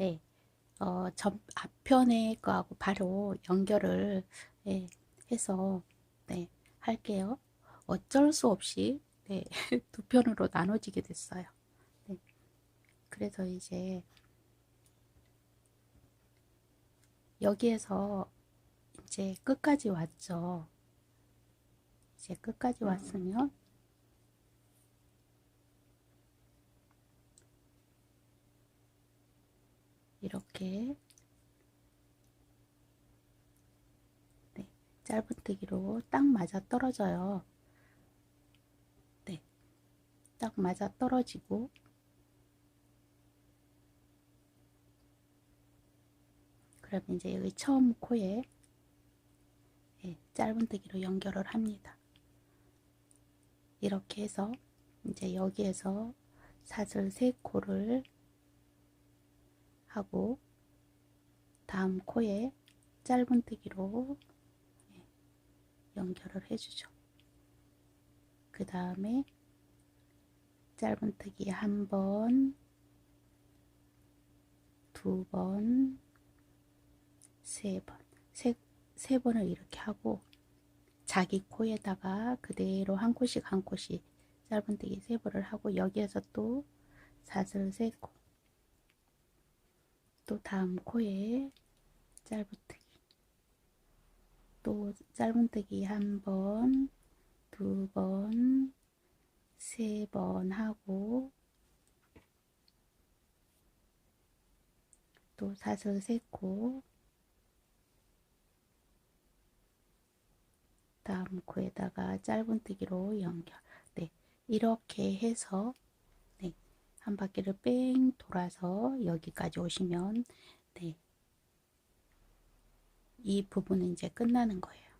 네, 어, 전 앞편에 거하고 바로 연결을 네, 해서 네, 할게요. 어쩔 수 없이 네, 두 편으로 나눠지게 됐어요. 네, 그래서 이제 여기에서 이제 끝까지 왔죠. 이제 끝까지 왔으면 이렇게 네, 짧은뜨기로 딱 맞아 떨어져요. 네, 딱 맞아 떨어지고 그러면 이제 여기 처음 코에 네, 짧은뜨기로 연결을 합니다. 이렇게 해서 이제 여기에서 사슬 세 코를 하고 다음 코에 짧은뜨기로 예, 연결을 해주죠. 그 다음에 짧은뜨기 한 번, 두 번, 세 번, 세, 세 번을 이렇게 하고 자기 코에다가 그대로 한 코씩 한 코씩 짧은뜨기 세 번을 하고 여기에서 또 사슬 세 코, 또 다음 코에 짧은뜨기. 또 짧은뜨기 한 번, 두 번, 세 번 하고 또 사슬 세코 다음 코에다가 짧은뜨기로 연결. 네 이렇게 해서 네, 한 바퀴를 뺑 돌아서 여기까지 오시면 네, 이 부분은 이제 끝나는 거예요.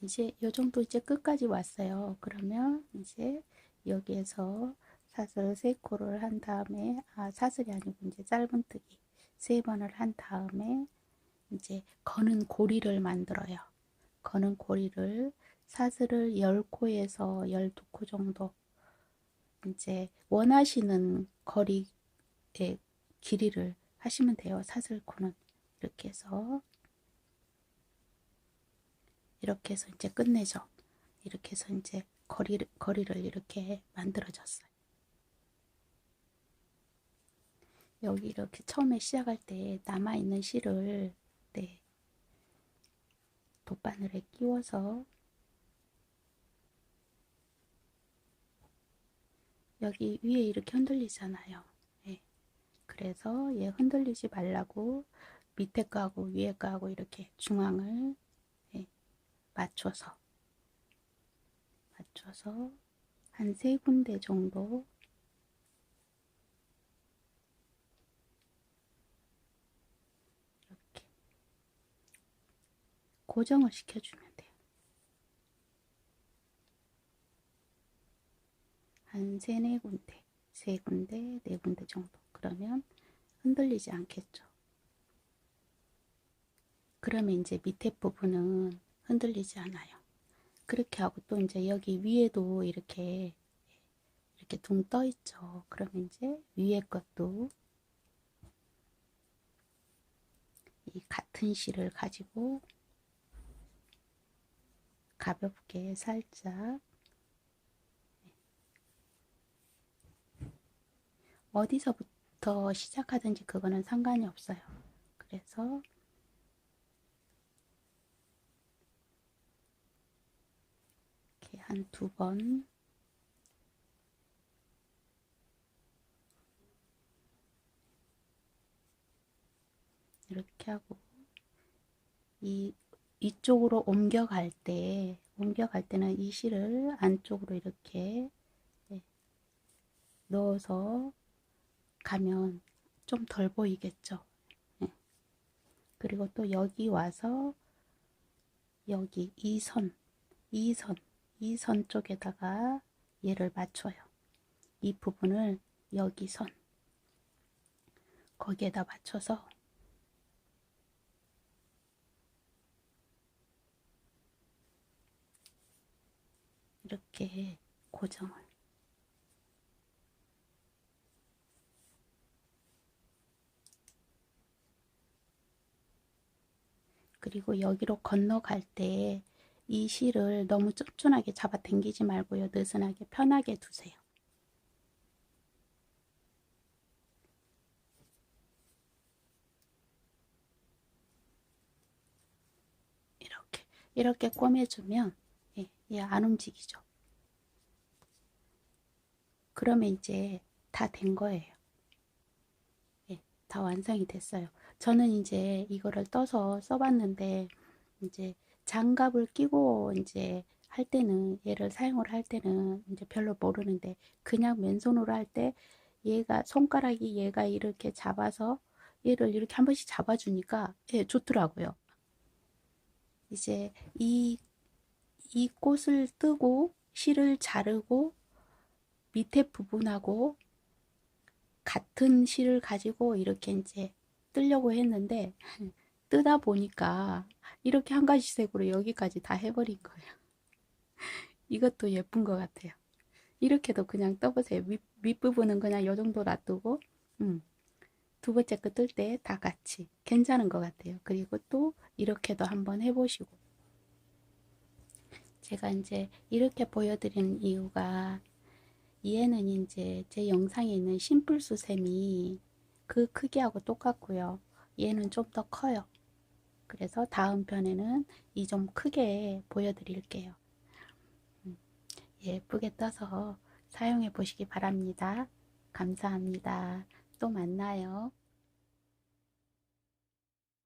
이제 요 정도 이제 끝까지 왔어요. 그러면 이제 여기에서 사슬 세 코를 한 다음에 아 사슬이 아니고 이제 짧은뜨기 세 번을 한 다음에 이제 거는 고리를 만들어요. 거는 고리를 사슬을 10코에서 12코 정도 이제 원하시는 거리 의 길이를 하시면 돼요. 사슬코는 이렇게 해서 이렇게 해서 이제 끝내죠. 이렇게 해서 이제 거리를, 거리를 이렇게 만들어졌어요. 여기 이렇게 처음에 시작할 때 남아있는 실을 네, 돗바늘에 끼워서 여기 위에 이렇게 흔들리잖아요. 네. 그래서 얘 흔들리지 말라고 밑에 거하고 위에 거하고 이렇게 중앙을 네, 맞춰서 맞춰서 한 세 군데 정도 이렇게 고정을 시켜주면 돼요. 한 세네 군데, 세 군데, 네 군데 정도. 그러면 흔들리지 않겠죠. 그러면 이제 밑에 부분은 흔들리지 않아요. 그렇게 하고 또 이제 여기 위에도 이렇게 이렇게 둥 떠 있죠. 그러면 이제 위에 것도 이 같은 실을 가지고 가볍게 살짝 어디서부터 시작하든지 그거는 상관이 없어요. 그래서 이렇게 한 두 번 이렇게 하고 이 이쪽으로 옮겨갈 때 옮겨갈 때는 이 실을 안쪽으로 이렇게 넣어서 가면 좀덜 보이겠죠. 네. 그리고 또 여기 와서 여기 이 선, 이 선, 이 선 쪽에다가 얘를 맞춰요. 이 부분을 여기 선, 거기에다 맞춰서 이렇게 고정을 그리고 여기로 건너갈 때 이 실을 너무 쫀쫀하게 잡아 당기지 말고요. 느슨하게 편하게 두세요. 이렇게 이렇게 꼬매주면 예, 얘안 움직이죠. 그러면 이제 다 된 거예요. 예, 다 완성이 됐어요. 저는 이제 이거를 떠서 써봤는데 이제 장갑을 끼고 이제 할 때는 얘를 사용을 할 때는 이제 별로 모르는데 그냥 맨손으로 할 때 얘가 손가락이 얘가 이렇게 잡아서 얘를 이렇게 한 번씩 잡아주니까 예, 좋더라고요. 이제 이, 이 꽃을 뜨고 실을 자르고 밑에 부분하고 같은 실을 가지고 이렇게 이제 뜨려고 했는데 뜨다 보니까 이렇게 한 가지 색으로 여기까지 다 해버린 거예요. 이것도 예쁜 것 같아요. 이렇게도 그냥 떠보세요. 밑, 밑부분은 그냥 요 정도 놔두고 음, 두 번째 거뜰때 다 같이 괜찮은 것 같아요. 그리고 또 이렇게도 한번 해보시고 제가 이제 이렇게 보여드리는 이유가 얘는 이제 제 영상에 있는 심플수 샘이 그 크기하고 똑같고요. 얘는 좀 더 커요. 그래서 다음 편에는 이 좀 크게 보여드릴게요. 음, 예쁘게 떠서 사용해 보시기 바랍니다. 감사합니다. 또 만나요.